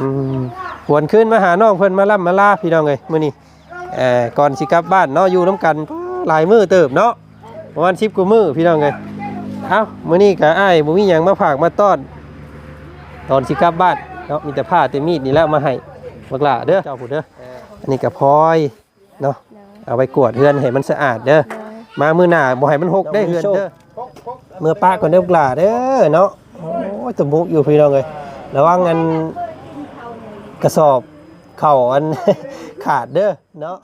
อืมหวนขึ้นมาหาน้องเพิ่นมาล่ำมาล่าพี่น้องเอ้ยมื้อนี้เอ่อก่อนสิกลับบ้านเนาะอยู่น้ำกันหลายมื้อเติบเนาะประมาณ10กว่ามื้อพี่น้องเอ้ยเอ้ามื้อนี้ก็อ้ายบ่มีหยังมาฝากมาต้อน ตอนสิกลับบ้านเนาะมีแต่ผ้าแต่มีดนี่แหล้วมาให้บักหล่าเด้อเจ้าผู้เด้ออันนี้ก็พลอยเนาะเอาไปกวดเฮือนให้มันสะอาดเด้อมามื้อหน้าบ่ให้มันหกได้เฮือนเด้อเมื่อป้าก่อนเด้อบักหล่าเด้อเนาะโอ้ยตะมุอยู่พี่น้องเอ้ยระวังอัน กระสอบเข่าอัน ขาดเด้อเนาะ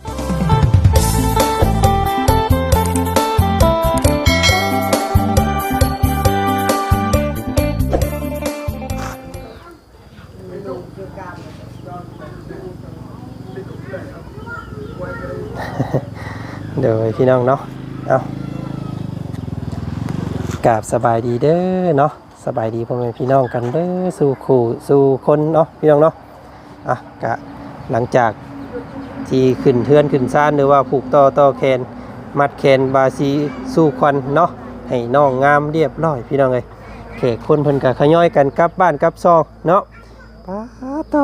เดี๋ยวพี่น้องเนาะ เอากราบสบายดีเด้อเนาะ สบายดีพ่อแม่พี่น้องกันเด้อ สู่ขู่สู่คนเนาะพี่น้องเนาะ อะกะหลังจากที่ขึ้นเทือนขึ้นซ่านหรือว่าผูกต่อต่อแคนมัดแคนบาซีสู่ควันเนาะให้น้องงามเรียบร้อยพี่น้องเลยแขกคนเพิ่นกะขย่อยกันกลับบ้านกลับซองเนาะป้าโต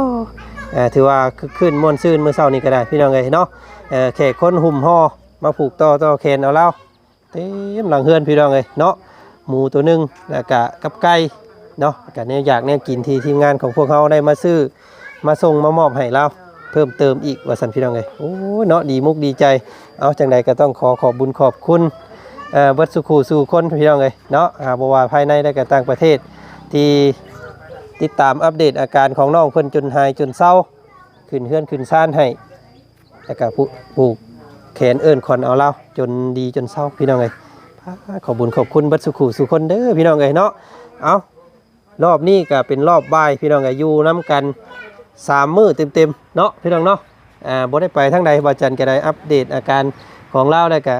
เอ่อถือว่าคึกคืนมวนซื่นเมื่อเช้านี้ก็ได้พี่น้องเลยเนาะเออแขกคนหุ่มห่อมาผูกต่อต่อแคนเอาแล้วเต็มหลังเฮือนพี่น้องเลยเนาะหมูตัวหนึงแล้วก็กับไก่เนาะกับเนี่ยอยากเนี่ยกินที่ทีมงานของพวกเขาได้มาซื้อ มาส่งมามอบให้เราเพิ่มเติมอีกว่าสันพี่น้องเลยโอ้เนาะดีมุกดีใจ เอาจังใดก็ต้องขอขอบบุญขอบคุณเอ่อเบิดสุขูสู่คนพี่น้องเลยเนาะอาบว่าภายในและก็ต่างประเทศ ที่ติดตามอัปเดตอาการของน้องเพิ่นจนหายจนเศร้าขึ้นเฮือนขึ้นซ่านให้แล้วก็ผู้ผูกแขนเอิ้นคอนเอาเล่าจนดีจนเศร้าพี่น้องเอ้ยขอบบุญขอบคุณบัดสุขุสุคนเด้อพี่น้องเอ้ยเนาะเอารอบนี้ก็เป็นรอบบ่ายพี่น้องเอ้ยอยู่น้ำกัน สามมื้อเต็มๆเนาะพี่น้องเนาะอ่าบ่ได้ไปทั้งใดบาจันก็ได้อัปเดตอาการของเล่าแล้วก็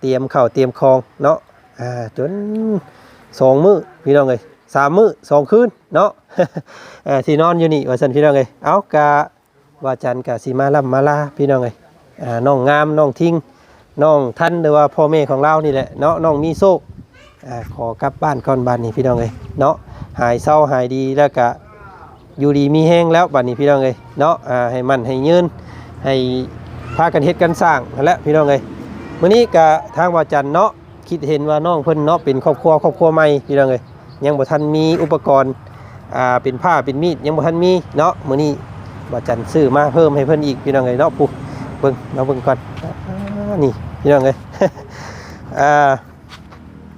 เตรียมเข้าเตรียมของเนาะอ่าจนสองมื้อพี่น้องเอ้ยสามมื้อสองคืนเนาะอ่าที่นอนอยู่นี่ว่าซั่นพี่น้องเอ้ยเอากะว่าจันกับสีมาล่ำมาลาพี่น้องเอ้ยอ่าน้องงามน้องทิ้งน้องท่านหรือว่าพ่อแม่ของเรานี่แหละเนาะน้องมีโซกอ่าขอกลับบ้านก่อนบ้านนี้พี่น้องเอ้ยเนาะหายเศร้าหายดีแล้วก็ อยู่ดีมีแห้งแล้วบ้านนี้พี่น้องเอ้ยเนาะอ่าให้มันให้ยืนให้พากันเฮ็ดกันสร้างนั่นแหละพี่น้องเอ้ยมื้อนี้ก็ทางวาจันเนาะคิดเห็นว่าน้องเพิ่นเนาะเป็นครอบครัวครอบครัวใหม่พี่น้องเอ้ยยังบ่ทันมีอุปกรณ์อ่าเป็นผ้าเป็นมีดยังบ่ทันมีเนาะมื้อนี้วาจันซื้อมาเพิ่มให้เพิ่นอีกพี่น้องเอ้ยเนาะปุ๊เบิ่งเราเบิ่งก่อนอนี่พี่น้องเอ้ยอ่า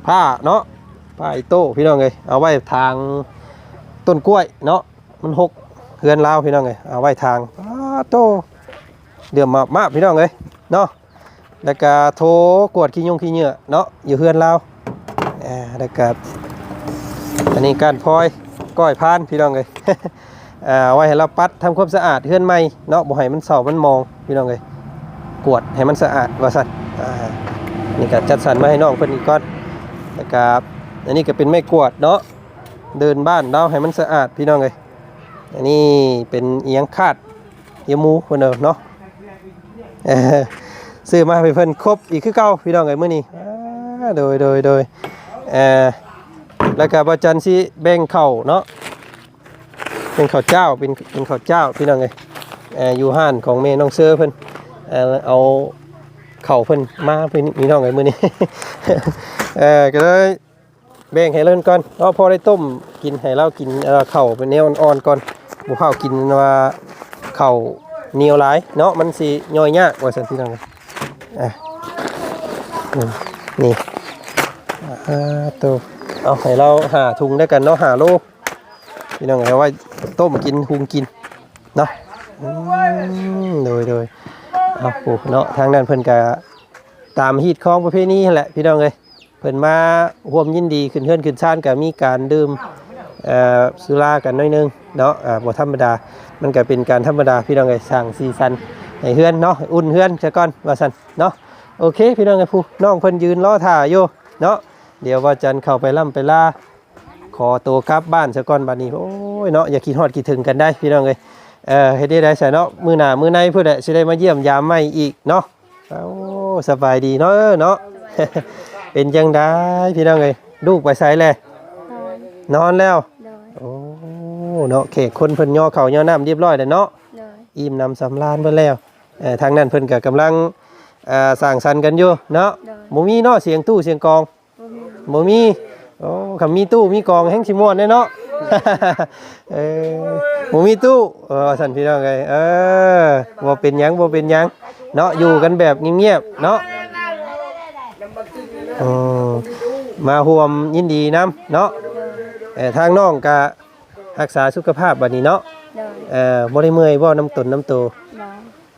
ผ้าเนาะผ้าไอโต้พี่น้องเอ้ยเอาไว้ทางต้นกล้วยเนาะ มันหกเฮือนลาวพี่น้องเอ้ยเอาไว้ทางโตเดือมมากมากพี่น้องเอ้ยเนาะแล้วก็โทรกวดขี้ยงขี้เหงื่อเนาะอยู่เฮือนลาวแล้วก็อันนี้การพลอยก้อยพานพี่น้องเอ้ยอ่าไว้ให้เราปัดทำความสะอาดเฮือนใหม่เนาะบ่ให้มันเศร้ามันมองพี่น้องเอ้ยกวดให้มันสะอาดว่าซั่นอ่านี่ก็จัดสรรมาให้น้องเพิ่นอีกก่อนแล้วก็อันนี้ก็เป็นไม้กวดเนาะเดินบ้านเราให้มันสะอาดพี่น้องเอ้ย อันนี้เป็นเอียงคาดเอียงหมูเพิ่นเด้อเนาะซื้อมาให้เพิ่นครบอีกคือเก่าพี่น้องเอ้ยมื้อนี้โดยโดยโดยเออแล้วก็บ่จันสิแบ่งเข้าเนาะเป็นข้าวเจ้าเป็นเป็นข้าวเจ้าพี่น้องไงเอออยู่ห้านของเมน้องเสื้อเพิ่นเออเอาเข่าเพิ่นมาเพิ่นมีน้องไงมื้อนี้เออก็เลย แบ่งให้เล่นก่อนเราพอได้ต้มกินให้เรากินเอ่าเป็นแนวอ่อนๆก่อนบ่ข้าวกินว่าข้าเหนียวหลายเนาะมันสิย่อยยากว่าซั่นพี่น้องเอ้ยอะนี่อ่าตัวเอาให้เราหาถุงได้กันเนาะหาโลพี่น้องเอาไว้ต้มกินหุงกินเนาะโดยโดยเอาปูเนาะทางนั้นเพิ่นก็ตามฮีดของประเพณีนั่นแหละพี่น้องเลย พิ่นมาร่วมยินดีขึ้นเฮือนขึ้นชานก็มีการดื่มสุรากันน้อยนึงเนาะบ่ธรรมดา มันก็เป็นการธรรมดาพี่น้องเลยสร้างสีสันให้เฮือนเนาะอุ่นเฮือนซะก่อนว่าซั่นเนาะโอเค พี่น้องไอ้ผู้น้องเพิ่นยืนรอท่าอยู่เนาะเดี๋ยวว่าจันเข้าไปล่ำไปล่าขอตัวกลับบ้านซะก่อนบัดนี้โอ้ยเนาะอย่าคิดฮอดคิดถึงกันได้พี่น้องเอ้ยเออเฮ็ดได้ได้ซะเนาะมื้อหน้ามื้อในเพิ่นแหละสิได้มาเยี่ยมยามใหม่อีกเนาะโอ้สบายดีเนาะเนาะ เป็นจังไดพี่น้องเอ้ยลูกไปไสแลนอนนอนแล้ว โดยโอ้เนาะเขกคนเพิ่นย่อเขาวย่อน้ำเรียบร้อยแล้วเนาะโดยอิ่มนำสำราญเบิดแล้วเอ่อทางนั้นเพิ่นก็กำลังเอ่อสร้างสรรค์กันอยู่เนาะบ่มีเนาะเสียงตู้เสียงกลองบ่มีบ่มีโอ้คำมีตู้มีกลองแห่งสิม่วนแน่เนาะ เออบ่มีตู้เออสั่นพี่น้องเอ้ยเออบ่เป็นหยังบ่เป็นหยังเนาะอยู่กันแบบเงียบๆเนาะ อืมมาร่วมยินดีนํเนาะโดยเอ่อทางน้องก็รักษาสุขภาพบัดนี้เนาะโดยเอ่อบ่ได้เมื่อยบ่น้ำตนน้ำโตบ่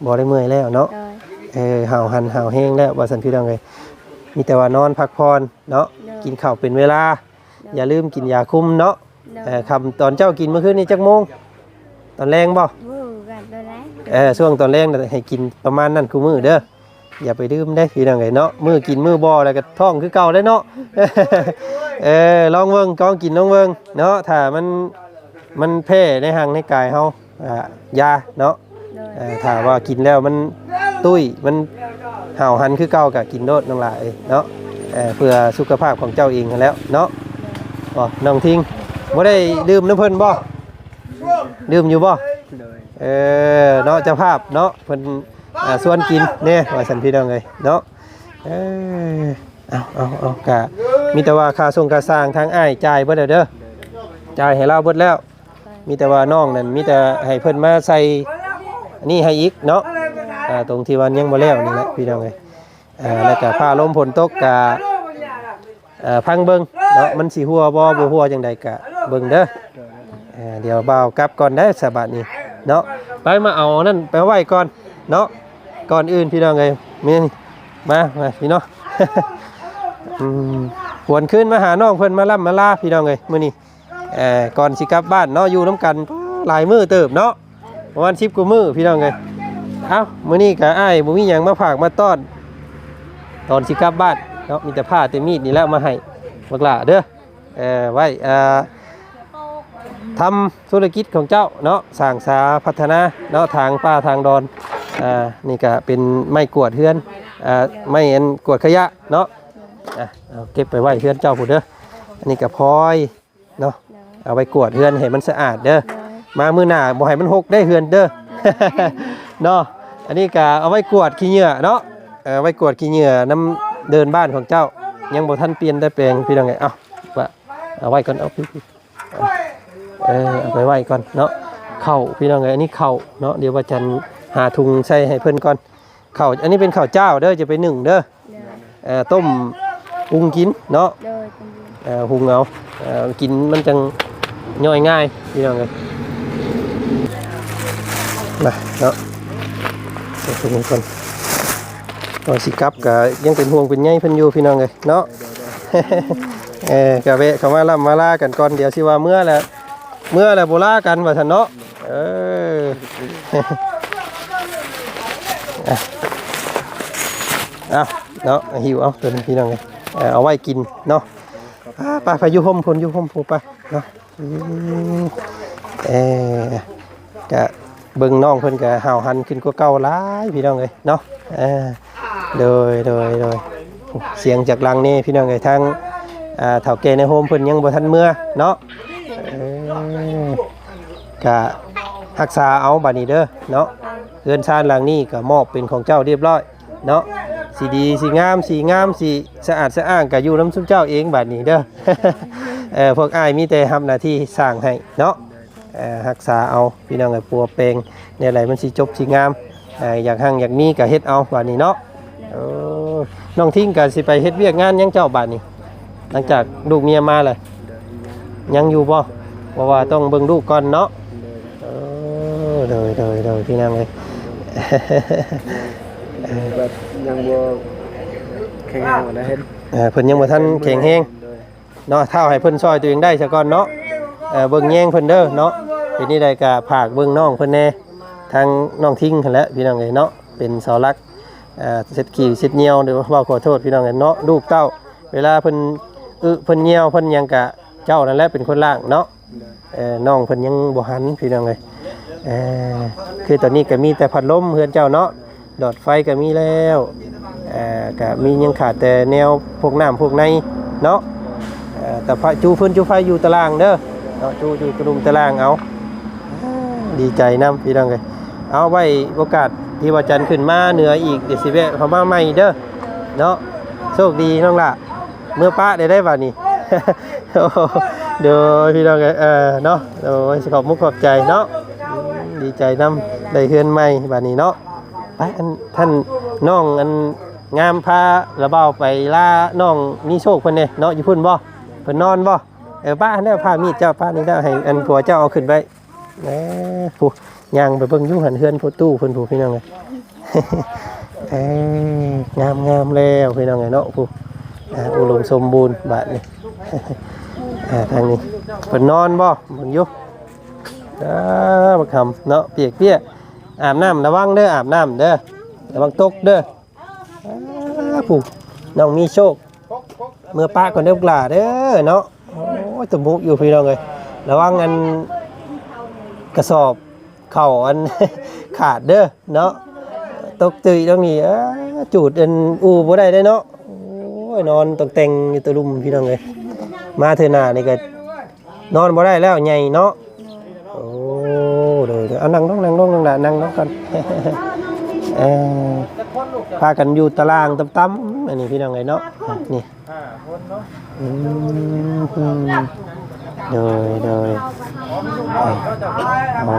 บ่ได้เมื่อยแล้วเนาะ โดยเออห่าวหันห่าวแห้งแล้วว่าสันพี่น้องเลยมีแต่ว่านอนพักผ่อนเนาะกินข้าวเป็นเวลา อย่าลืมกินยาคุมเนาะโดเออยคำตอนเจ้ากินเมื่อคืนนี้จักโมง ตอนแรงบ่วู้กันโดยแล้วเออช่วงตอนแรงน่ะให้กินประมาณนั้นคือมื้อเด้อ อย่าไปดื่มได้พี่น้องเลยเนาะมื้อกินมื้อบ่แล้วก็ท้องคือเก่าได้เนาะเออลองเบิ่งกองกินลองเบิ่งเนาะถ้ามันมันแพ้ในห่างในกายเฮาอ่ายาเนาะโดยเอ่อถ้าว่ากินแล้วมันตุ้ยมันเห่าหันคือเก่ากับกินโดดน้องหลายเนาะเอ่อเพื่อสุขภาพของเจ้าเองนั่นแหล้วเนาะบ่น้องทิ้งบ่ได้ดื่มน้ำเพิ่นบ่ดื่มอยู่บ่เออเนาะเจ้าภาพเนาะเพิ่น อ่าส่วนกินเนี่ยว่าสันพี่น้องเอ้ยเนาะเออเอาเอาเอากะมีแต่ว่าค่าส่งค่าสร้างทางอ้ายจ่ายเบิดแล้วเด้อจ่ายให้เราเบิดแล้ว มีแต่ว่าน้องนั่นมีแต่ให้เพิ่นมาใส่อันนี้ให้อีกเนาะอ่าตรงที่วันยังบ่แล้วนี่แหละพี่น้องเอ้ยอ่าแล้วก็ฟ้าลมฝนตกกะอ่าพังเบิ่งเนาะมันสิหัวบ่บ่หัวจังใดกะเบิ่งเด้ออ่าเดี๋ยวบ่าวกลับก่อนได้อสบัดนี้เนาะไปมาเอานั่นไปไว้ก่อนเนาะ ก่อนอื่นพี่น้องเอ้ยมีมามาพี่นาะอืมหวนขึ้นมาหาน้องเพิ่นมาล่ำมาล่าพี่น้องเอ้ยมื้อนี้เออก่อนสิกลับบ้านเนาะอยู่น้ำกันหลายมือเติบเนาะประมาณ10กว่ามือพี่น้องเอ้ยเอ้ามื้อนี้ก็อ้ายบ่มีหยังมาฝากมาต้อนตอนสิกลับบ้านเนาะมีแต่ผ้าแต่มีดนี่แหละมาให้บักหล่าเด้อเออไว้เอ่อทำธุรกิจของเจ้าเนาะสร้างสาพัฒนาเนาะทางป่าทางดอน อ่านี่ก็เป็นไม้กวาดเฮือนอ่าไม้อันกวาดขยะเนาะอะเอาเก็บไปไว้เฮือนเจ้าพุ่นเด้ออันนี้ก็พลอยเนาะเอาไว้กวาดเฮือนให้มันสะอาดเด้อมามือหน้าบ่ให้มันหกได้เฮือนเด้อเนาะอันนี้ก็เอาไว้กวาดขี้เหงื่อเนาะเออไว้กวาดขี้เหงื่อน้ำเดินบ้านของเจ้า ยังบ่ทันเปลี่ยนได้แปลงพี่น้องไงเอ้าว่าเอาไว้ก่อนเอาพี่เออเอาไปไว้ก่อนเนาะเข้าพี่น้องไงอันนี้เข้าเนาะเดี๋ยวว่าจัน หาถุงใส่ให้เพิ่นก่อนข้าวอันนี้เป็นข้าวเจ้าเด้อจะไปนึ่งเด้อโดยเอ่อต้มปรุงกินเนาะโดยเป็นดีเอ่อหุงเอาเอ่อกินมันจังย่อยง่ายพี่น้องเลยมาเนาะใส่ถุงก่อนตอนสิกลับก็ยังเป็นห่วงเป็นใยเพิ่นอยู่พี่น้องเลยเนาะ เออกะเวะเข้ามาล่ำมาลากันก่อนเดี๋ยวสิว่าเมื่อแล้วเมื่อแล้วบ่ลากันว่าซั่นเนาะเออ เอาเนาะหิวเอาตัวนี้พี่น้องเลยเอาไว้กินเนาะไปไปยู่ห่มพนยู่ห่มพูไปเนาะเออกะเบิ่งน้องเพิ่นกะห่าวหันขึ้นกว่าเก่าหลายพี่น้องเลยเนาะเออโดยโดยโดยเสียงจากลังนี่พี่น้องเลยทางเฒ่าแก่ในโฮมเพิ่นยังบ่ทันเมื่อเนาะกะรักษาเอาบัดนี้เด้อเนาะ เรือนชานหลังนี้ก็มอบเป็นของเจ้าเรียบร้อยเนาะสีดีสีงามสีงามสีสะอาดสะอ้างก็อยู่น้ำซุมเจ้าเองบัดนี้เด้อเออพวกอ้ายมีแต่ทำหน้าที่สร้างให้เนาะเออรักษาเอาพี่น้องไอ้ปัวเปงเนี่ยอะไรมันสีจบสีงามเออยากหั่งอยากมีก็เฮ็ดเอาบัดนี้เนาะเออน้องทิ้งกันสิไปเฮ็ดเวียกงานยังเจ้าบัดนี้ หลังจากลูกเมียมาเลยยังอยู่บ่เพราะว่าต้องเบิ่งลูกก่อนเนาะเออเดยเดยเดยพี่นางเลย แบบยังบ่แข็งแรงกว่านะเห็นเออเพิ่นยังบ่ทันแข็งแรงเนาะเท่าให้เพิ่นซอยตัวเองได้ซะก่อนเนาะเออเบิ่งแย่งเพิ่นเด้อเนาะเป็นนี่ได้ก็ฝากเบิ่งน้องเพิ่นแน่ทางน้องทิ้งหั่นแหละพี่น้องเอ้ยเนาะเป็นเสาหลักเอ่อเสร็จขี่เสร็จเหนียวหรือว่าเว้าขอโทษพี่น้องเอ้ยเนาะลูกเต้า เวลาเพิ่นอึเพิ่นเหนียวเพิ่นหยังกะเจ้านั่นแหละเป็นคนล่างเนาะ เอ่อน้องเพิ่นยังบ่หันพี่น้องเลยเอ่อคือตอนนี้ก็มีแต่พัดลมเฮือนเจ้าเนาะดอดไฟก็มีแล้วเอ่อก็มียังขาดแต่แนวพวกน้ำพวกในเนาะเอ่อแต่พระจูพื้นจูไฟอยู่ตารางเด้อเนาะจูอยู่กระดุมตารางเอาดีใจนํพี่น้องเลยเอาไว้โอกาสที่ว่าจันขึ้นมาเหนืออีกเดี๋ยวสิแวะเข้าใหม่เด้อเนาะโชคดีน้องล่ะเมื่อป้าได้ได้บ่านี้ โอ้โหเดี๋ยวพี่น้องเออเนาะโอ้ยขอบมุกขอบใจเนาะดีใจนํได้เฮือนใหม่บัดนี้เนาะไปอันท่านน้องอันงามพาระเบ้าไปล่าน้องมีโชคเพิ่นเด้เนาะอยู่พุ่นบ่เพิ่นนอนบ่เออป้าเนี่ยพามีดเจ้าป้านี่ได้ให้อันผัวเจ้าเอาขึ้นไปแหมผู้ย่างไปเบิ่งยู่งหันเฮือนผู้ตู้เพิ่นผู้พี่น้องเอ้ยเอ้ยงามงามแล้วพี่น้องเอ้ยเนาะผู้อ่าอุดมสมบูรณ์บาดนี้ อ่าทางนี้เพิ่นนอนบ่มึงอยู่อ้าบักคำเนาะเปียกเปียกอาบน้ำระวังเด้ออาบน้ำเด้อระวังตกเด้ออาผู้น้องมีโชค เมื่อป้าก่อนเด้อปลาเด้อเนาะโอ้ยตะมุกอยู่พี่น้องเอ้ยระวังอันกระสอบเข่าอันขาดเด้อเนาะตกตื่นตรงนี้จูดอันอูบ่ได้ได้อเนาะโอ้ยนอนตกแต่งอยู่ตะลุมพี่น้องเอ้ย มาเถอะหน้านี่ก็นอนบ่ได้แล้วใหญ่เนาะโอ้เดี๋ยวเดี๋ยวเอานั่งลงนั่งลงนั่งละนั่งลงกันเออพากันอยู่ตารางต่ำๆอันนี้พี่น้องไงเนาะนี่อืมเดยเดยเอา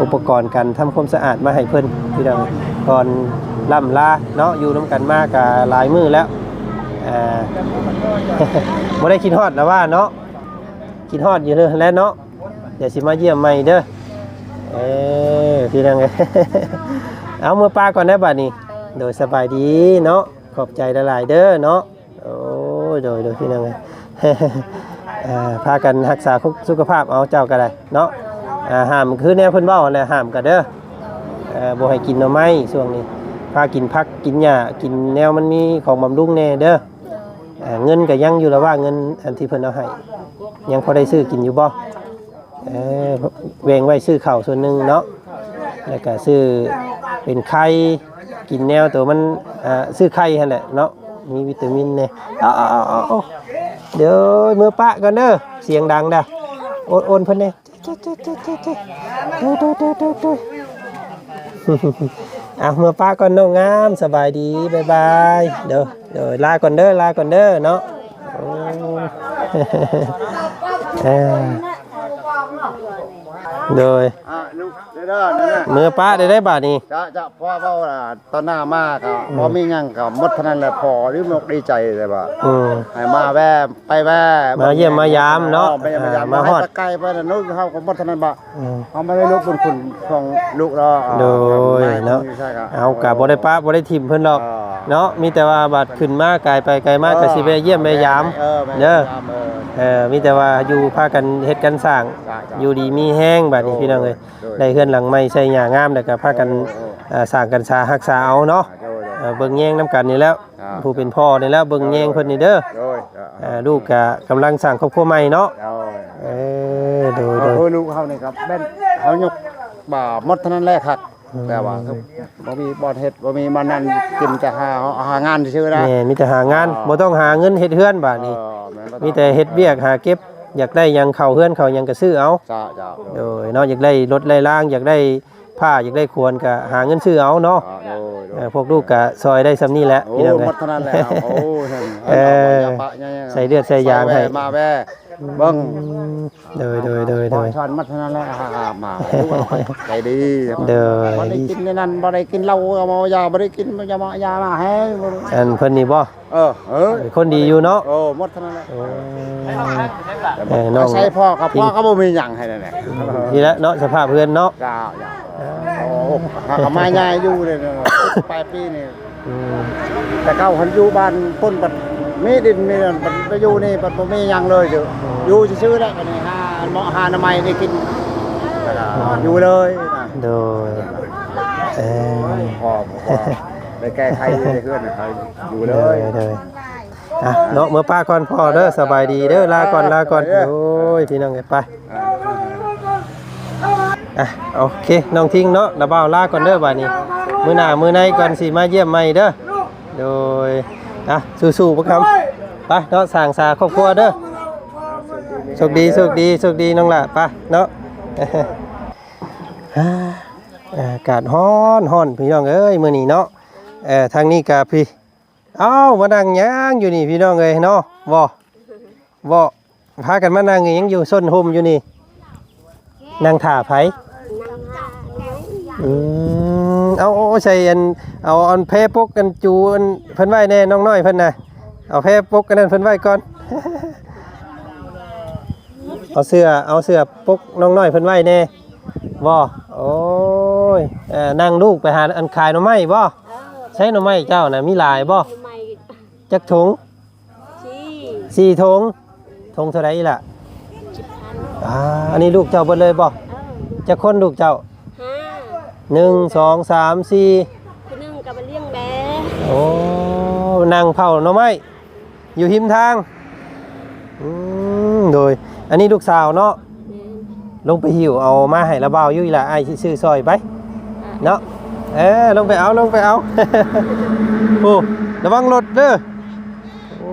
อุปกรณ์การทำความสะอาดมาให้เพิ่นพี่น้องก่อนล่ำลาเนาะอยู่น้ำกันมากกับลายมือแล้ว อ่า บ่ได้คิดฮอดแล้วว่าเนาะคิดฮอดอยู่เด้อแล้วเนาะเดี๋ยวสิมาเยี่ยมใหม่เด้อเออพี่นังไง เอามือปลาก่อนได้บัดนี้ โดยสบายดีเนาะขอบใจหลายๆเด้อเนาะโอ้ยโดยโดยพี่นังไงอ่าพากันรักษาสุขภาพเอาเจ้าก็ได้เนาะอ่าห้ามคือแนวเพิ่นเว้าแหละห้ามกันเด้อเอ่อบ่ให้กินหน่อไม้ช่วงนี้พากินผักกินหญ้ากินแนวมันมีของบำรุงแน่เด้อ เงินก็ยังอยู่แล้วว่าเงินอันที่เพิ่นเอาให้ยังพอได้ซื้อกินอยู่บ่เออแวงไว้ซื้อข้าวส่วนหนึ่งเนาะแล้วก็ซื้อเป็นไข่กินแนวตัวมันอ่าซื้อไข่หั่นแหละเนาะมีวิตามินเนี่ยเอาเอาเอาเอาเดี๋ยวมือปะกันเด้อเสียงดังด้อโอนโอนเพิ่นเนี่ยเจ๊เจ๊เจ๊เจ๊เจ๊เจ๊เจ๊เจ๊เจ๊เจ๊อะมือป้าก่อนน้องงามสบายดีบ๊ายบายเดี๋ย วเดี๋ยวลาก่อนเด้อลาก่อนเด้อเนาะโอ้เออโดย อะลูกเด้อนั่นน่ะเมื่อป้าได้ได้บาทนี้ จะจะพ่อเว้าล่ะตอนหน้ามากอะบ่มีหยังก็หมดเท่านั้นแหละพอหรือมกดีใจเลยว่าอืม ให้มาแว่ไปแว่มาเยี่ยมมายามเนาะออไปเยี่ยมมายามอ่ามามาฮฮออดดไกลไปน่ะนู้นเฮาก็หมดเท่านั้นบ่อืม เฮาไม่ได้ลูกบุญคุณของลูกเราอะโดยไม่เนาะ ใช่ครับ เอากะบ่ได้ป้าบ่ได้ทิมเพิ่นหรอก อ่า เนาะ มีแต่ว่าบัดขึ้นมาไกลไปไกลมากก็สิไปเยี่ยมแม่ยาม เออแม่เด้อ ยามเออ เออมีแต่ว่าอยู่พากันเฮ็ดกันสร้าง จ้ะจ้ะอยู่ดีมีแห้งบัดนี้พี่น้องเอ้ยโดย ได้เฮือนหลังใหม่ใส่หญ้างามแล้วก็พากันเอ่อสร้างกันสารักษาเอาเนาะโดยเอ่อเบิ่งแย่งนํกันนี่แล้วอ่าผู้เป็นพ่อนี่แล้วเบิ่งแย่งเพิ่นนี่เด้อโดยเอ่อลูกก็กำลังสร้างครอบครัวใหม่เนาะโดยเออโดยเอโดยอลูกเขานี่ครับแม่นเขายกบ่าหมดเท่านั้นแหละครับแต่ว่าคือบ่มีบ่อนเฮ็ดบ่มีมานั่นกินแต่หาหางานซื่อๆนะแม่มีแต่หางานอ๋อ บ่ต้องหาเงินเฮ็ดเฮือนบาดนี้ เออแนบ่องมีแต่เฮ็ดเวียกหาเก็บ อยากได้หยังเข้าเฮือนเข้าหยังก็ซื้อเอา จ้าจ้าโดยเนาะอยากได้รถไล่ล่างอยากได้ ผ้าอยากได้ควรก็หาเงินซื้อเอาเนาะอ่าโดยโดเอยอพวกลูกก็ซอยได้ซำนี้แหละโอ้พี่น้องหเอ้มยดเท่านั้นแหละโอ้เห็นเอออย่าปะอย่าๆใส่เลือดใส่ยางให้แว่มาแว่เบิ่ง โดยโดยโดยโดย บ่ช้อนหมดเท่านั้นแหละหามาลูกเอาไปใจดีเด้อ บ่ได้กินในนั้นบ่ได้กินเหล้าเอามายาบ่ได้กินยามายามาแฮงบ่ได้อันเพิ่นนี่บ่เออเออเป็นคนดีอยู่เนาะโอ้หมดเท่านั้นแหละโอ้เออน้อง ใช่พ่อครับพ่อก็บ่มีหยังให้นั่นแหละนี่แหละเนาะสภาพเพื่อนเนาะ จ้า จ้าโอ้หามาใหญ่อยู่เลยนะปลายปีนี่อืมแต่เก้าหันอยู่บ้านพ้นบัดมีดินมีนั่นบัดไปอยู่นี่บัดบ่มีหยังเลยเด้ออยู่ซื่อๆแล้วบัดนี้หาเหมาะหาหน้ำไม้ได้กินแล้วก็อยู่เลยนะโดยเออพ่อพ่อได้แก้ไขได้เพื่อนนะครับอยู่เลเลยยเลยอะเนาะเมื่อป้าก่อนพ่อเด้อสบายดีเด้อลาก่อนลาก่อนโอ้ยพี่น้องเอ้ยไป อ่ะโอเคน้องทิ้งเนาะระเบ้าลาก่อนเด้อบัดนี้ มือหน้ามือในก่อนสิมาเยี่ยมใหม่เด้อโดยอะสู้ๆพวกคำไปเนาะสร้างสาครอบครัวเด้อโชคดีโชคดีโชคดีน้องละไปเนาะอากาศร้อนร้อนพี่น้องเอ้ยมื้อนี้เนาะเอ่อทางนี้ก็พี่เอ้ามานั่งหยังอยู่นี่พี่น้องเอ้ยเนาะบ่บ่พากันมานั่งยังอยู่ส้นห่มอยู่นี่นั่งท่าไผ อืมเอาเอาเอาใส่อันเอาอันเพปกกันจูอันเพิ่นไว้แน่น้องน้อยเพิ่นน่ะเอาเพปกกันนั่นเพิ่นไว้ก่อน เอาเสื้อเอาเสื้อปกน้องน้อยเพิ่นไว้แน่บ่โอ้ยเอ่อนั่งลูกไปหาอันขายหน่อไม้บ่ใช้หน่อไม้เจ้าน่ะมีหลายบ่ทำไมจักถุงชี้สี่ถุงถุงเท่าไหร่อีล่ะสิบพันอ่าอันนี้ลูกเจ้าเบิดเลยบ่เออ จักคนลูกเจ้าห้าหนึ่งสองสามสี่คนหนึงกับมาเลี้ยงแบโอ้นั่งเผาหน่อไม้อยู่หิมทางอืมโดย อันนี้ลูกสาวเนาะลงไปหิวเอามาให้ระเบาอยู่อีหละไอ้ายสิซื้อซอยไป เนาะเออลงไปเอาลงไปเอา โอ้ระวังรถเด้อโอ้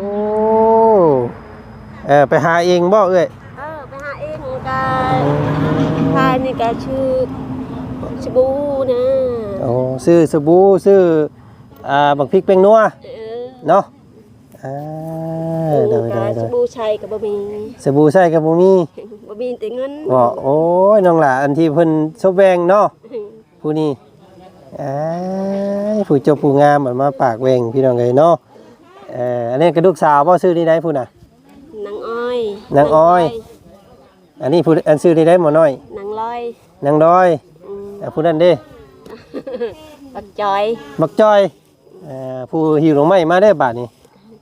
เออไปหาเองบ่เอ้ยเออไปหาเองกัน พายนี่ก็ชื่อชบูนะโอ้ซื้อสบู่ซื้ออ่าบักพริกแป้งนัวเออเนาะอ่าเดี๋ยวก็เดี๋ยวชเดี๋ยวบูชัยกับบะหมี่สบู่ใส่กับบ่มีบะหมี่แต่เงินบ่โอ้ยน้องหล่ะอันที่เพิ่นซบแวงเนาะผู้นี้อ้ายผู้เจ้าผู้งามมันมาปากแวงพี่น้องเอ้ยเนาะเอ่ออันนี้กระดูกสาวบ่ซื้อนี่ได้ผู้น่ะ นางอ้อยนางอ้อย อันนี้ผู้อันซื้อนี่ได้หมอน้อยนางล อยนางดอยอืมอะผู้นั้นเด้ปักจอยบักจ้อยเอ่อผู้หิวลงไม้มาได้อบาดนี้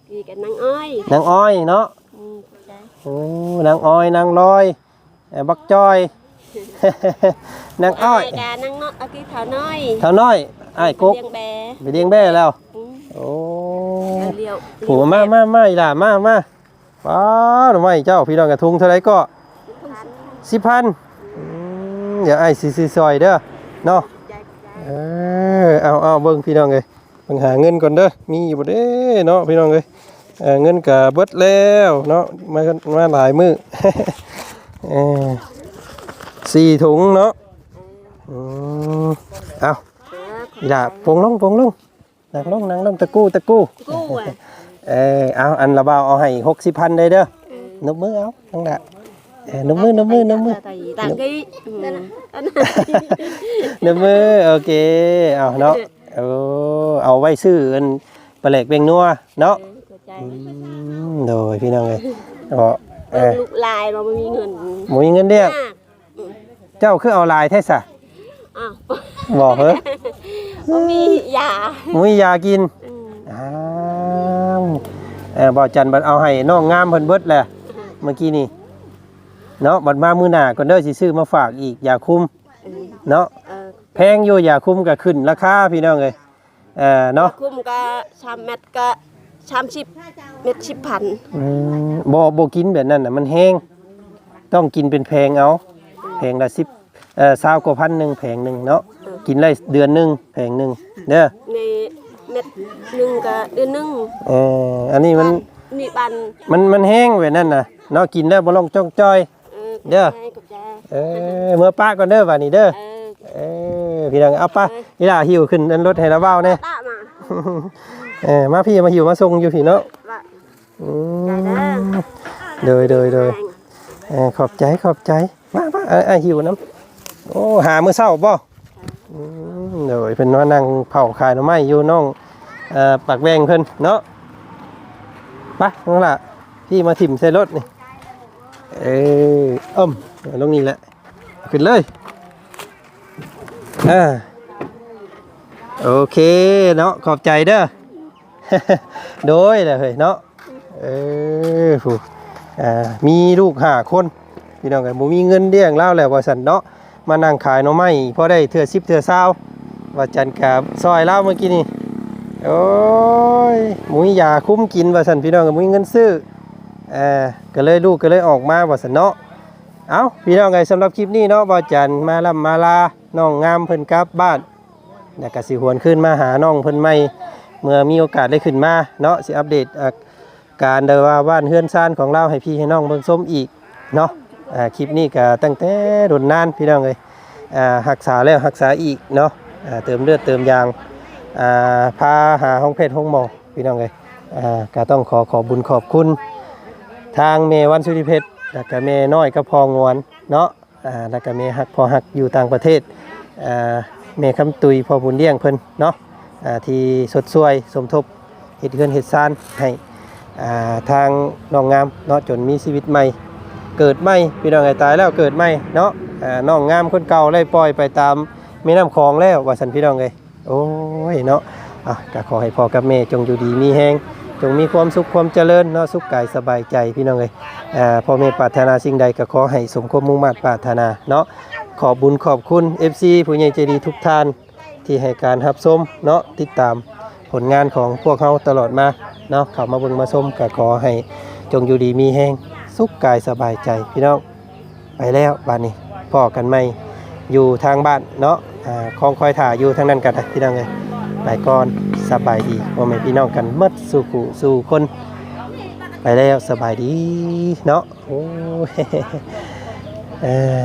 กี่กันนางอ้อยนางอ้อยเนาะอืมเข้าใจโอ้นางอ้อยนางลอยเอ่อบักจ้อย นางอ้อยกานางเนาะเอากี่เท่าน้อยเท่าน้อยอ้ายกกเลี้ยงแบไปเลี้ยงแบ่แล้ว อืมโอ้เลี้ยวโหมามามาอีหล่ะมามาป้าหน่อไม้เจ้าพี่น้องกระทุงเท่าไรก็สิพัน เดี๋ยวไอ้ซีซีซอยเด้อเนาะใจใจเออเอาเอาเบิ่งพี่น้องเลยปัญหาเงินก่อนเด้อมีอยู่บ่เด้เนาะพี่น้องเลยเออเงินกะเบิดแล้วเนาะมากันมาหลายมื้อเออสี่ถุงเนาะอืมเอาเอออีหล่ะปงลงปงลงนั่งลงนั่งลงตะกู้ตะกู้กู้อะเออเอาอันละเบาเอาให้หกสิบพันได้เด้อเออนบมือเอาตั้งแต่เออ นบมือนบมือนบมือต่างกี้อืมอันนั้นนบมือโอเคเอาเนาะเอาเอาไว้ซื้ออันปลาแหลกเบงนัวเนาะเข้าใจอืมโดยพี่น้องเลยเนาะเออลูกลายเราไม่มีเงินหมูยเงินเรียกมากเจ้าคือเอาลายแท้ซะอ้าวบอกเฮ้ยบ่มียาหมูยากินอืมอ้าวเออบ่จันบัดเอาให้น้องงามเพิ่นเบิดแหละเมื่อกี้นี่ เนาะบัดมามื้อหน้าก่อนเด้อสิซื้อมาฝากอีกยาคุมเออเนาะเออแพงอยู่ยาคุมก็ขึ้นราคาพี่น้องเอ้ยเออเนาะคุ้มก็ชามเม็ดก็ชามชิบเม็ดชิบพันอืมบ่บ่กินแบบนั้นน่ะมันแห้งต้องกินเป็นแพงเอาแพงละ10เอ่อ20กว่าพันหนึงแพงหนึงเนาะกินได้เดือนหนึงแพงหนึงเด้อในเม็ดหนึ่งก็เดือนหนึ่งเอออันนี้มันนี่บันมันมันแห้งแบบนั้นน่ะเนาะกินแล้วบ่ลงจ้องจ้อย เออเด้อให้กับใจเออเมื่อป้าก่อนเด้อบัดนี้เด้อเออเออพี่น้องเอาป้าอีหล่าหิวขึ้นอันรถให้ละเว้าแน่ตามาเออมาพี่มาหิวมาส่งอยู่พี่เนาะว่าอืใจเด้อมโดยโดยโดยเออขอบใจขอบใจมามาเออไออหิวน้ำโอ้หามื้อเช้าบ่อืมโดยเพิ่นว่านั่งเผาขายหน่อไม้อยู่น้องเอ่อปากแวงเพิ่นเนาะไปนั่นล่ะพี่มาถิ่มใส่รถนี่ เอออ้อมลงนี่แหละ ขึ้นเลยอ่าโอเคเนาะขอบใจเด้อโดยแหลยเนาะเออผู้อ่ามีลูกห้าคนพี่น้องกันบ่มีเงินเลี้ยงเล่าแล้วว่าสันเนาะมานั่งขายหน่อไม้พอได้เทื่อสิบเทื่อเศร้าว่าจันกับซอยเล่าเมื่อกี้นี่โอ้ยหมูยาคุ้มกินว่าสันพี่น้องกันมีเงินซื้อ เออก็เลยลูกก็เลยออกมาว่าสันเนาะเอาพี่น้องไงสำหรับคลิปนี้เนาะว่าจันมาลำมาลาน้องงามเพิ่นกลับบ้านแล้วก็สิหวนขึ้นมาหาน้องเพิ่นใหม่เมื่อมีโอกาสได้ขึ้นมาเนาะสิอัปเดตการเดว่าบ้านเฮือนซ่านของเราให้พี่ให้น้องเบิ่งส้มอีกเนาะคลิปนี้ก็ตั้งแต่โดนนานพี่น้องเลยอ่ารักษาแล้วรักษาอีกเนาะเติมเลือดเติมยางอ่าพาหาห้องเพชรห้องหมอพี่น้องเลยอ่าก็ต้องขอขอบุญขอบคุณ ทางเมวันสุริเพชรแล้วก็เมน้อยก็พองวนเนาะอ่าแล้วก็เมฮักพอฮักอยู่ต่างประเทศอ่าเมคำตุยพอบุญเลี้ยงเพิ่นเนาะอ่าที่สดช่วยสมทบเฮ็ดเฮือนเฮ็ดซานให้อ่าทางน้องงามเนาะจนมีชีวิตใหม่ เกิดใหม่พี่น้องไอ้ตายแล้วเกิดใหม่เนาะอ่าน้องงามคนเก่าเลยปล่อยไปตามแม่น้ำคลองแล้วว่าสันพี่น้องเลยโอ้ยเนาะอะก็ขอให้พ่อกับแม่จงอยู่ดีมีแฮง จงมีความสุขความเจริญเนาะสุขกายสบายใจพี่น้องเลยอ่าพ่อแม่ปรารถนาสิ่งใดก็ขอให้สมความมุ่งมั่นปรารถนาเนาะขอบุญขอบคุณ FC ผู้ใหญ่ใจดีทุกท่านที่ให้การรับชมเนาะติดตามผลงานของพวกเขาตลอดมาเนาะเข้ามาเบิ่งมาชมก็ขอให้จงอยู่ดีมีแฮงสุขกายสบายใจพี่น้องไปแล้วบ้านนี้พ่อกันไหมอยู่ทางบ้านเนาะอ่าคลองคอยถ่าอยู่ทางนั้นกันนะพี่น้องเลย ไปก่อนสบายดีว่าไม่พี่น้องกันหมดสู่ขู่สู่คน ไปแล้วสบายดีเนาะโอ้ยเออ